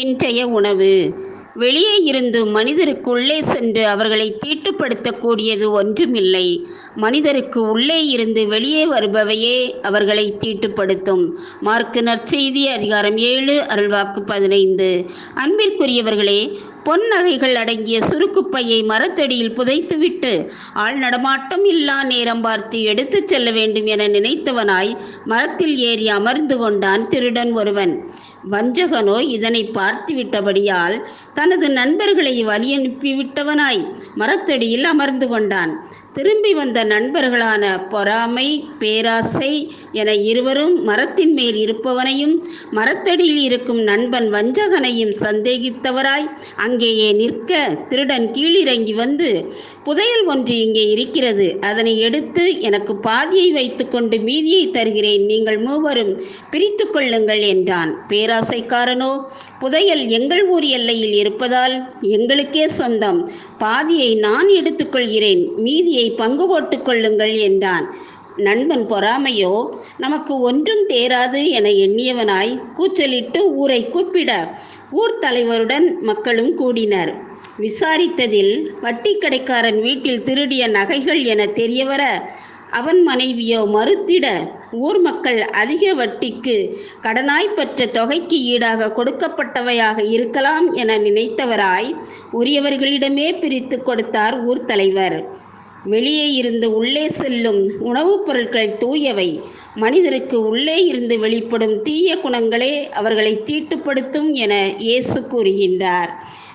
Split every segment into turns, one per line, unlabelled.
இன்றைய உணவு. வெளியே இருந்து மனிதருக்கு உள்ளே சென்று அவர்களை தீட்டுப்படுத்தக்கூடியது ஒன்றுமில்லை. மனிதருக்கு உள்ளே இருந்து வெளியே வருபவையே அவர்களை தீட்டுப்படுத்தும். மார்க்கு நற்செய்தி அதிகாரம் ஏழு அருள்வாக்கு பதினைந்து. அன்பிற்குரியவர்களே பொன் நகைகள் அடங்கிய சுருக்குப்பையை மரத்தடியில் புதைத்துவிட்டு ஆள் நடமாட்டம் இல்லா நேரம் பார்த்து எடுத்துச் செல்ல வேண்டும் என நினைத்தவனாய் மரத்தில் ஏறி அமர்ந்து கொண்டான் திருடன் ஒருவன். வஞ்சகனோ இதனை பார்த்துவிட்டபடியால் தனது நண்பர்களை வழியனுப்பிவிட்டவனாய் மரத்தடியில் அமர்ந்து கொண்டான். திரும்பி வந்த நண்பர்களான பொறாமை பேராசை என இருவரும் மரத்தின் மேல் இருப்பவனையும் மரத்தடியில் இருக்கும் நண்பன் வஞ்சகனையும் சந்தேகித்தவராய் அங்கேயே நிற்க திருடன் கீழிறங்கி வந்து புதையல் ஒன்று இங்கே இருக்கிறது. அதனை எடுத்து எனக்கு பாதியை வைத்துக்கொண்டு மீதியை தருகிறேன். நீங்கள் மூவரும் பிரித்து கொள்ளுங்கள் என்றான். பேராசைக்காரனோ புதையல் எங்கள் ஊர் எல்லையில் இருப்பதால் எங்களுக்கே சொந்தம். பாதியை நான் எடுத்துக்கொள்கிறேன். மீதியை பங்கு போட்டுக் கொள்ளுங்கள் என்றான். நண்பன் பொறாமையோ நமக்கு ஒன்றும் தேராது என எண்ணியவனாய் கூச்சலிட்டு ஊரை கூப்பிட ஊர் தலைவருடன் மக்களும் கூடினர். விசாரித்ததில் வட்டி கடைக்காரன் வீட்டில் திருடிய நகைகள் என தெரியவர அவன் மனைவியோ மறுத்திட ஊர் மக்கள் அதிக வட்டிக்கு கடனாய் பெற்ற தொகைக்கு ஈடாக கொடுக்கப்பட்டவையாக இருக்கலாம் என நினைத்தவராய் உரியவர்களிடமே பிரித்து கொடுத்தார் ஊர் தலைவர். வெளியே இருந்து உள்ளே செல்லும் உணவுப் பொருட்கள் தூயவை. மனிதருக்கு உள்ளே இருந்து வெளிப்படும் தீய குணங்களே அவர்களை தீட்டுப்படுத்தும் என இயேசு கூறுகின்றார்.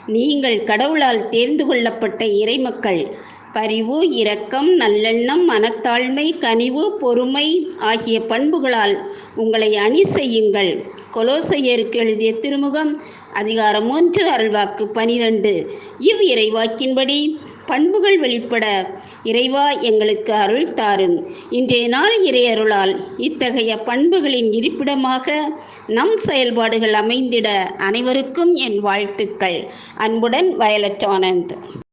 நீங்கள் கடவுளால் தேர்ந்து கொள்ளப்பட்ட இறைமக்கள். பரிவு இரக்கம் நல்லெண்ணம் மனத்தாழ்மை கனிவு பொறுமை ஆகிய பண்புகளால் உங்களை அணி செய்யுங்கள். கொலோசையருக்கு எழுதிய திருமுகம் அதிகாரம் ஒன்று அருள்வாக்கு பனிரெண்டு. இவ் இறைவாக்கின்படி பண்புகள் வெளிப்பட இறைவா எங்களுக்கு அருள் தாரும். இன்றைய நாள் இறையருளால் இத்தகைய பண்புகளின் இருப்பிடமாக நம் செயல்பாடுகள் அமைந்திட அனைவருக்கும் என் வாழ்த்துக்கள். அன்புடன் வயலட் ஆனந்த்.